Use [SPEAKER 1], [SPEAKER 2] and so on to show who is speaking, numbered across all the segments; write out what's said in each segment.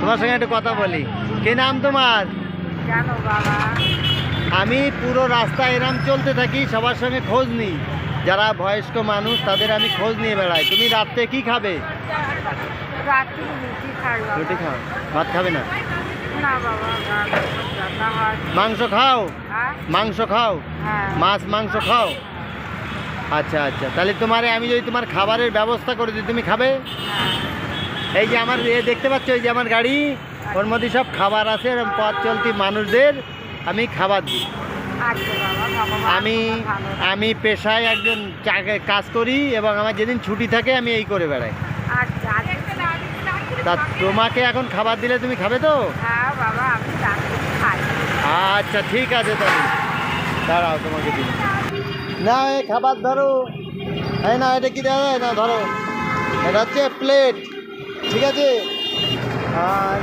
[SPEAKER 1] তোমার সঙ্গে একটু কথা বলি। কে নাম তোমার?
[SPEAKER 2] বাবা।
[SPEAKER 1] আমি পুরো রাস্তা এরম চলতে থাকি সবার সঙ্গে খোঁজ নিই। যারা বয়স্ক মানুষ তাদের আমি খোঁজ নিয়ে বেড়াই। তুমি রাত্রে কি খাবে?
[SPEAKER 2] রুটি
[SPEAKER 1] খাও। ভাত খাবে না? মাংস খাও?
[SPEAKER 2] হ্যাঁ?
[SPEAKER 1] মাংস খাও?
[SPEAKER 2] হ্যাঁ।
[SPEAKER 1] মাছ মাংস খাও? আচ্ছা আচ্ছা। তাহলে তোমার আমি যদি তোমার খাবারের ব্যবস্থা করে দিই তুমি খাবে?
[SPEAKER 2] হ্যাঁ।
[SPEAKER 1] এই যে আমার এ দেখতে পাচ্ছ এই যে আমার গাড়ি ওর মধ্যে সব খাবার আছে পথ চলতি মানুষদের আমি খাবার দিই।
[SPEAKER 2] আচ্ছা
[SPEAKER 1] আমি। আমি পেশায় একজন কাজ করি এবং আমার যেদিন ছুটি থাকে আমি এই করে বেড়াই।
[SPEAKER 2] আচ্ছা আচ্ছা।
[SPEAKER 1] তা তোমাকে এখন খাবার দিলে তুমি খাবে তো?
[SPEAKER 2] হ্যাঁ
[SPEAKER 1] আচ্ছা ঠিক আছে তাহলে। দাঁড়াও তোমাকে দিন না এই খাবার ধরো। এই না এটা কি দেওয়া যায়? না ধরো। এটা হচ্ছে প্লেট ঠিক আছে। আর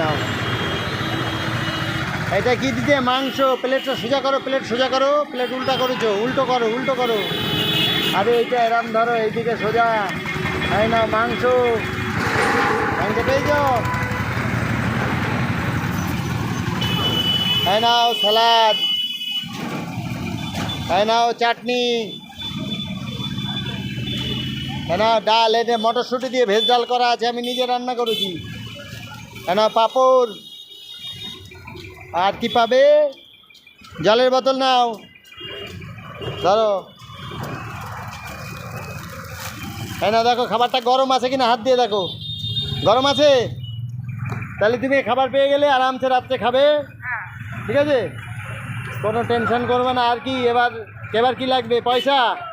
[SPEAKER 1] নাও। এটা কি দিতে? মাংস প্লেটটা সোজা করো প্লেট সোজা করো প্লেট উল্টা করেছ উল্টো করো উল্টো করো। আরে এইটা এরম ধরো এইদিকে সোজা। এই নাও মাংস। মাংস পেয়েছ এই নাও স্যালাড এই নাও চাটনি। নাও ডাল এটা মটরশুঁটি দিয়ে ভেজ ডাল করা আছে আমি নিজে রান্না করেছি। এই পাপড়। আর কি পাবে? জলের বোতল নাও। ধরো। এই নাও দেখো খাবারটা গরম আছে কিনা হাত দিয়ে দেখো। গরম আছে? তাহলে তুমি খাবার পেয়ে গেলে আরামসে রাত্রে খাবে।
[SPEAKER 2] হ্যাঁ।
[SPEAKER 1] ঠিক আছে? কোনো টেনশন করবে না। আর কি এবার এবার কি লাগবে? পয়সা?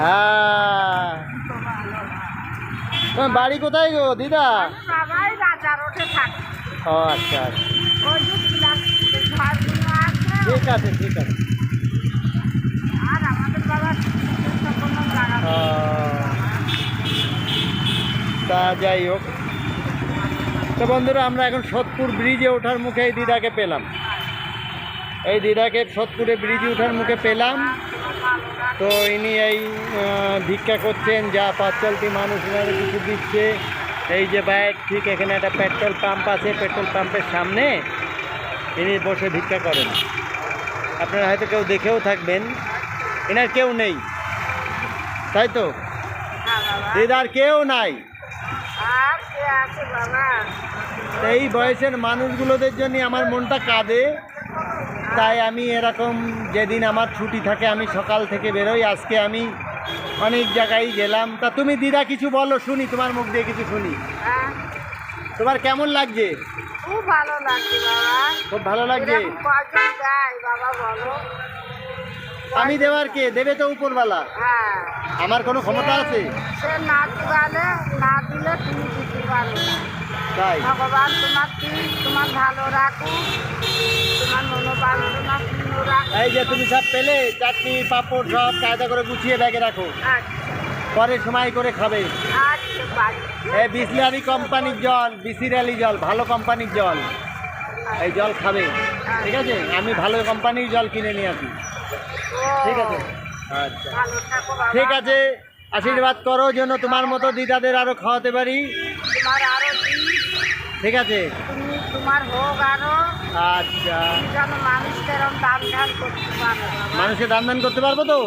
[SPEAKER 1] হ্যাঁ। বাড়ি কোথায় গো, দিদা? ও আচ্ছা আচ্ছা। ঠিক আছে ঠিক আছে। তা যাই হোক। তো বন্ধুরা, আমরা এখন সোদপুর ব্রিজে ওঠার মুখে এই দিদাকে পেলাম। এই দিদাকে সোদপুরে ব্রিজে ওঠার মুখে পেলাম। তো ইনি এই ভিক্ষা করছেন যা চলতি মানুষ এনারা কিছু দিচ্ছে। এই যে বাইক ঠিক এখানে একটা পেট্রোল পাম্প আছে পেট্রোল পাম্পের সামনে ইনি বসে ভিক্ষা করেন। আপনারা হয়তো কেউ দেখেও থাকবেন এনার কেউ নেই। তাই তো? দিদার কেউ নাই। এই বয়সের মানুষগুলোদের জন্য আমার মনটা কাঁদে। তাই আমি এরকম যেদিন আমার ছুটি থাকে আমি সকাল থেকে বেরোই। আজকে আমি অনেক জায়গায় গেলাম। তা তুমি দিদা কিছু বলো শুনি তোমার মুখ দিয়ে কিছু শুনি।
[SPEAKER 2] হ্যাঁ।
[SPEAKER 1] তোমার কেমন লাগছে?
[SPEAKER 2] খুব ভালো লাগছে বাবা।
[SPEAKER 1] খুব ভালো লাগছে?
[SPEAKER 2] এরকম কজন দেয় বাবা বলো।
[SPEAKER 1] আমি দেওয়ার কে? দেবে তো উপরওয়ালা।
[SPEAKER 2] হ্যাঁ।
[SPEAKER 1] আমার কোনো ক্ষমতা আছে?
[SPEAKER 2] সে না না দিলে তুমি দিতে পারো না।
[SPEAKER 1] তাই।
[SPEAKER 2] ভগবান তোমার তোমার ভালো রাখুক। তোমার রাখুক।
[SPEAKER 1] এই যে তুমি সব পেলে চাটনি পাঁপড় সব কায়দা করে গুছিয়ে ব্যাগে রাখো।
[SPEAKER 2] আচ্ছা।
[SPEAKER 1] পরে সময় করে খাবে।
[SPEAKER 2] আচ্ছা
[SPEAKER 1] এই বিসলারি কোম্পানির জল বিসিরালি জল ভালো কোম্পানির জল। এই জল খাবে। ঠিক আছে? আমি ভালো কোম্পানির জল কিনে নিয়ে আসি। ঠিক আছে? আচ্ছা। ঠিক আছে? আশীর্বাদ করো যেন তোমার মতো দিদাদের আরও খাওয়াতে পারি।
[SPEAKER 2] তোমার আরও
[SPEAKER 1] ঠিক আছে।
[SPEAKER 2] তুমি তোমার হোক আরও
[SPEAKER 1] আচ্ছা।
[SPEAKER 2] যেন মানুষকে এরকম দান ধ্যান করতে পারো।
[SPEAKER 1] মানুষকে দান দান করতে পারব তো?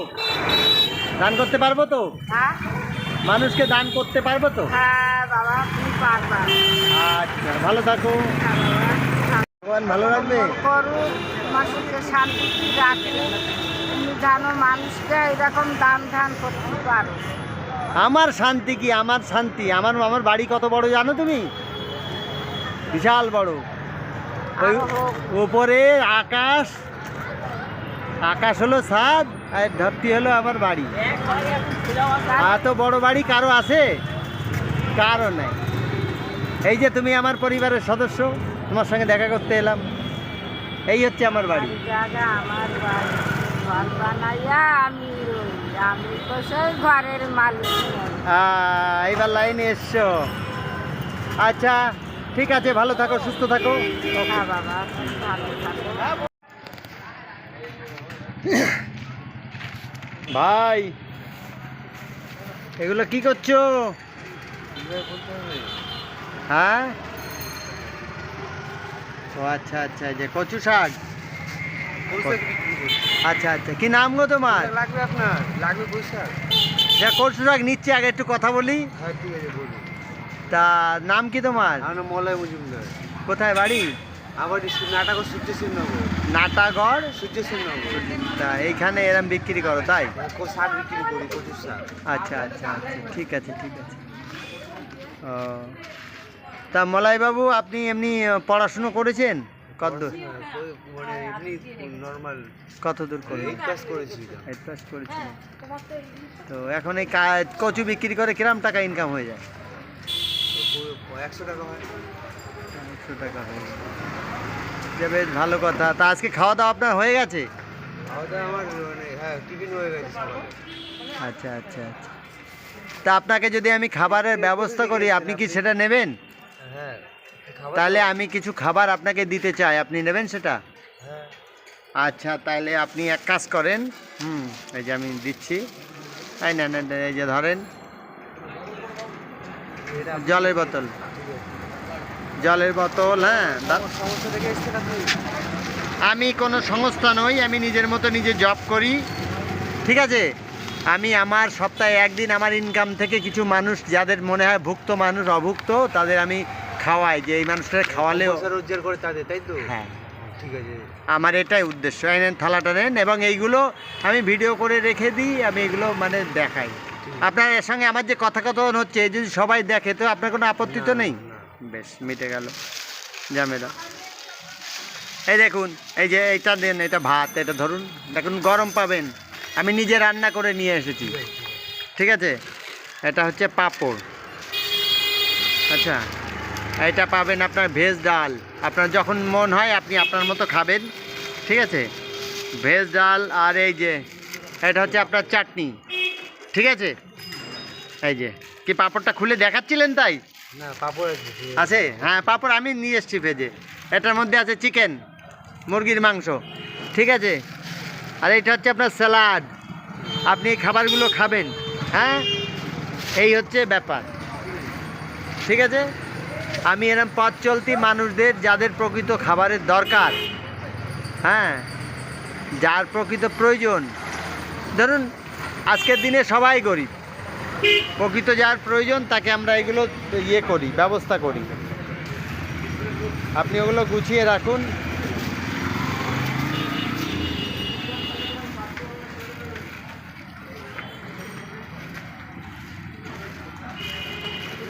[SPEAKER 1] দান করতে পারব তো?
[SPEAKER 2] হ্যাঁ?
[SPEAKER 1] মানুষকে দান করতে পারব তো?
[SPEAKER 2] হ্যাঁ বাবা তুমি পারবা।
[SPEAKER 1] আচ্ছা ভালো থাকো।
[SPEAKER 2] হ্যাঁ
[SPEAKER 1] ভগবান ভালো রাখবে।
[SPEAKER 2] করুক শান্তি তুমি জানো মানুষকে এরকম দান ধ্যান করতে পারো।
[SPEAKER 1] আমার শান্তি কি? আমার শান্তি। আমার আমার বাড়ি কত বড় জানো তুমি? বিশাল বড়। ওই উপরে আকাশ। আকাশ হলো ছাদ আর ধরতি হলো আমার বাড়ি। এত বড় বাড়ি কারও আছে? কারও নাই। এই যে তুমি আমার পরিবারের সদস্য তোমার সঙ্গে দেখা করতে এলাম। এই হচ্ছে আমার বাড়ি। এইবার লাইনে এসছো। আচ্ছা ঠিক আছে ভালো থাকো সুস্থ থাকো।
[SPEAKER 2] হ্যাঁ বাবা তুমি ভালো থাকো।
[SPEAKER 1] ভাই এগুলো কি করছ? হ্যাঁ? ও আচ্ছা আচ্ছা যে কচু শাক। আচ্ছা আচ্ছা কি নাম গো তোমার?
[SPEAKER 3] লাগবে আপনার লাগবে পয়সা
[SPEAKER 1] যা কচু শাক নিচ্ছি আগে একটু কথা বলি।
[SPEAKER 3] হ্যাঁ ঠিক আছে বলুন।
[SPEAKER 1] তা নাম কি তোমার?
[SPEAKER 3] আমার মলয় মজুমদার।
[SPEAKER 1] কোথায় বাড়ি?
[SPEAKER 3] আমার
[SPEAKER 1] নাটাগড়
[SPEAKER 3] সূর্য
[SPEAKER 1] তা এইখানে এরম বিক্রি করো তাই?
[SPEAKER 3] বিক্রি করি শাক।
[SPEAKER 1] আচ্ছা আচ্ছা আচ্ছা ঠিক আছে ঠিক আছে। ও তা মলাইবাবু আপনি এমনি পড়াশুনো করেছেন? কত দূর?
[SPEAKER 3] হ্যাঁ, মানে এমনি নর্মাল
[SPEAKER 1] কত দূর করে?
[SPEAKER 3] করেছি
[SPEAKER 1] তো। এখন এই কচু বিক্রি করে কিরম টাকা ইনকাম হয়ে যায়?
[SPEAKER 3] একশো টাকা হয়?
[SPEAKER 1] একশো হয়ে বেশ ভালো কথা। তা আজকে খাওয়া দাওয়া আপনার হয়ে গেছে?
[SPEAKER 3] খাওয়া দাওয়া আমার মানে হ্যাঁ টিফিন হয়ে গেছে
[SPEAKER 1] আচ্ছা আচ্ছা আচ্ছা। তা আপনাকে যদি আমি খাবারের ব্যবস্থা করি আপনি কি সেটা নেবেন?
[SPEAKER 3] হ্যাঁ
[SPEAKER 1] তাহলে আমি কিছু খাবার আপনাকে দিতে চাই। আপনি নেবেন সেটা?
[SPEAKER 3] হ্যাঁ।
[SPEAKER 1] আচ্ছা তাহলে আপনি এক কাজ করেন। হুম এই যে আমি দিচ্ছি। এই না এই যে ধরেন। জলের বোতল। জলের বোতল হ্যাঁ আমি কোনো সংস্থা নই আমি নিজের মতো নিজে জব করি। ঠিক আছে? আমি আমার সপ্তাহে একদিন আমার ইনকাম থেকে কিছু মানুষ যাদের মনে হয় ভুক্ত মানুষ অভুক্ত তাদের আমি খাওয়াই। যে এই মানুষটা খাওয়ালেও
[SPEAKER 3] পয়সা রোজগার করে তাদের তাই তো?
[SPEAKER 1] হ্যাঁ।
[SPEAKER 3] ঠিক আছে।
[SPEAKER 1] আমার এটাই উদ্দেশ্য। নেন থালাটা নেন এবং এইগুলো আমি ভিডিও করে রেখে দিই আমি এগুলো মানে দেখাই। আপনার এর সঙ্গে আমার যে কথা কথন হচ্ছে যদি সবাই দেখে তো আপনার কোনো আপত্তি তো নেই? বেশ মিটে গেল। ঝামেলা। এই দেখুন এই যে এটা দেন এটা ভাত এটা ধরুন দেখুন গরম পাবেন। আমি নিজে রান্না করে নিয়ে এসেছি।
[SPEAKER 3] ঠিক আছে?
[SPEAKER 1] এটা হচ্ছে পাঁপড়। আচ্ছা এটা পাবেন আপনার ভেজ ডাল। আপনার যখন মন হয় আপনি আপনার মতো খাবেন। ঠিক আছে? ভেজ ডাল আর এই যে এটা হচ্ছে আপনার চাটনি। ঠিক আছে? এই যে কি পাঁপড়টা খুলে দেখাচ্ছিলেন তাই?
[SPEAKER 3] না পাপড়। আছে
[SPEAKER 1] হ্যাঁ পাঁপড় আমি নিয়ে এসেছি ভেজে। এটার মধ্যে আছে চিকেন মুরগির মাংস। ঠিক আছে? আর এটা হচ্ছে আপনার স্যালাড আপনি এই খাবারগুলো খাবেন হ্যাঁ? এই হচ্ছে ব্যাপার। ঠিক আছে? আমি এরম পথ চলতি মানুষদের যাদের প্রকৃত খাবারের দরকার হ্যাঁ? যার প্রকৃত প্রয়োজন। ধরুন আজকের দিনে সবাই গরিব। প্রকৃত যার প্রয়োজন, তাকে আমরা এগুলো ইয়ে করি, ব্যবস্থা করি। আপনি ওগুলো গুছিয়ে রাখুন।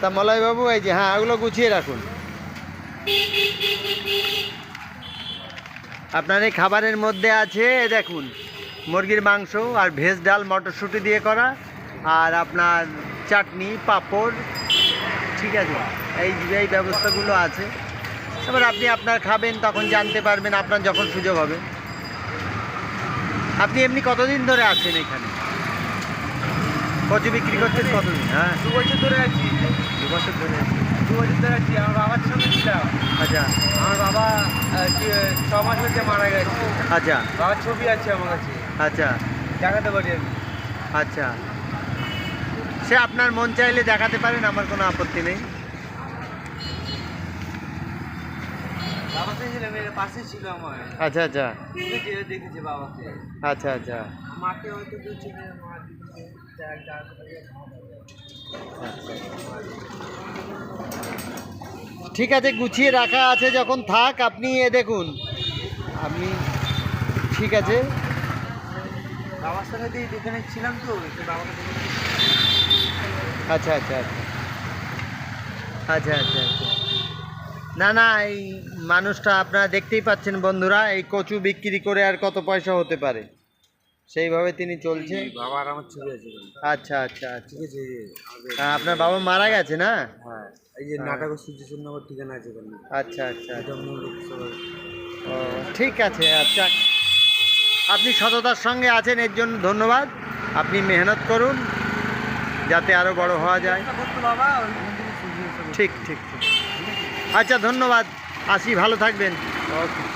[SPEAKER 1] তা মলয়বাবু, এই যে হ্যাঁ ওগুলো গুছিয়ে রাখুন। আপনার এই খাবারের মধ্যে আছে দেখুন। মুরগির মাংস আর ভেজ ডাল মটরশুঁটি দিয়ে করা আর আপনার চাটনি পাঁপড় ঠিক আছে? এই এই ব্যবস্থাগুলো আছে। এবার আপনি আপনার খাবেন তখন জানতে পারবেন আপনার যখন সুযোগ হবে। আপনি এমনি কতদিন ধরে আছেন এখানে? কচু বিক্রি করছেন কতদিন? হ্যাঁ।
[SPEAKER 3] দু বছর ধরে আছি।
[SPEAKER 1] দু বছর ধরে আছি
[SPEAKER 3] দু বছর ধরে আছি। আমার বাবার সঙ্গে ছিলাম।
[SPEAKER 1] আচ্ছা।
[SPEAKER 3] আমার বাবা ছ মাস হচ্ছে মারা গেছে।
[SPEAKER 1] আচ্ছা।
[SPEAKER 3] বাবার ছবি আছে আমার কাছে।
[SPEAKER 1] আচ্ছা
[SPEAKER 3] দেখাতে পারি আমি
[SPEAKER 1] আচ্ছা সে আপনার মন চাইলে দেখাতে পারেন আমার কোনো আপত্তি নেই আচ্ছা আচ্ছা আচ্ছা আচ্ছা ঠিক আছে গুছিয়ে রাখা আছে যখন থাক আপনি এ দেখুন আপনি ঠিক আছে
[SPEAKER 3] বাবার সাথে দিয়ে ছিলাম তো বাবাকে
[SPEAKER 1] আচ্ছা আচ্ছা আচ্ছা। আচ্ছা আচ্ছা আচ্ছা। না না এই মানুষটা আপনারা দেখতেই পাচ্ছেন বন্ধুরা এই কচু বিক্রি করে আর কত পয়সা হতে পারে। সেইভাবে তিনি চলছে।
[SPEAKER 3] আমার ছবি আছে এখানে।
[SPEAKER 1] আচ্ছা আচ্ছা আচ্ছা।
[SPEAKER 3] ঠিক আছে এই যে আমাদের-
[SPEAKER 1] আর আপনার বাবা মারা গেছে না?
[SPEAKER 3] হ্যাঁ এই যে নাটক সূর্যচন্দ্রনগর ঠিকানা আছে
[SPEAKER 1] আচ্ছা আচ্ছা। ঠিক আছে আচ্ছা। আপনি সততার সঙ্গে আছেন, এর জন্য ধন্যবাদ। আপনি মেহনত করুন, যাতে আরও বড় হওয়া যায়। ঠিক ঠিক ঠিক। আচ্ছা ধন্যবাদ। আসি, ভালো থাকবেন। ওকে।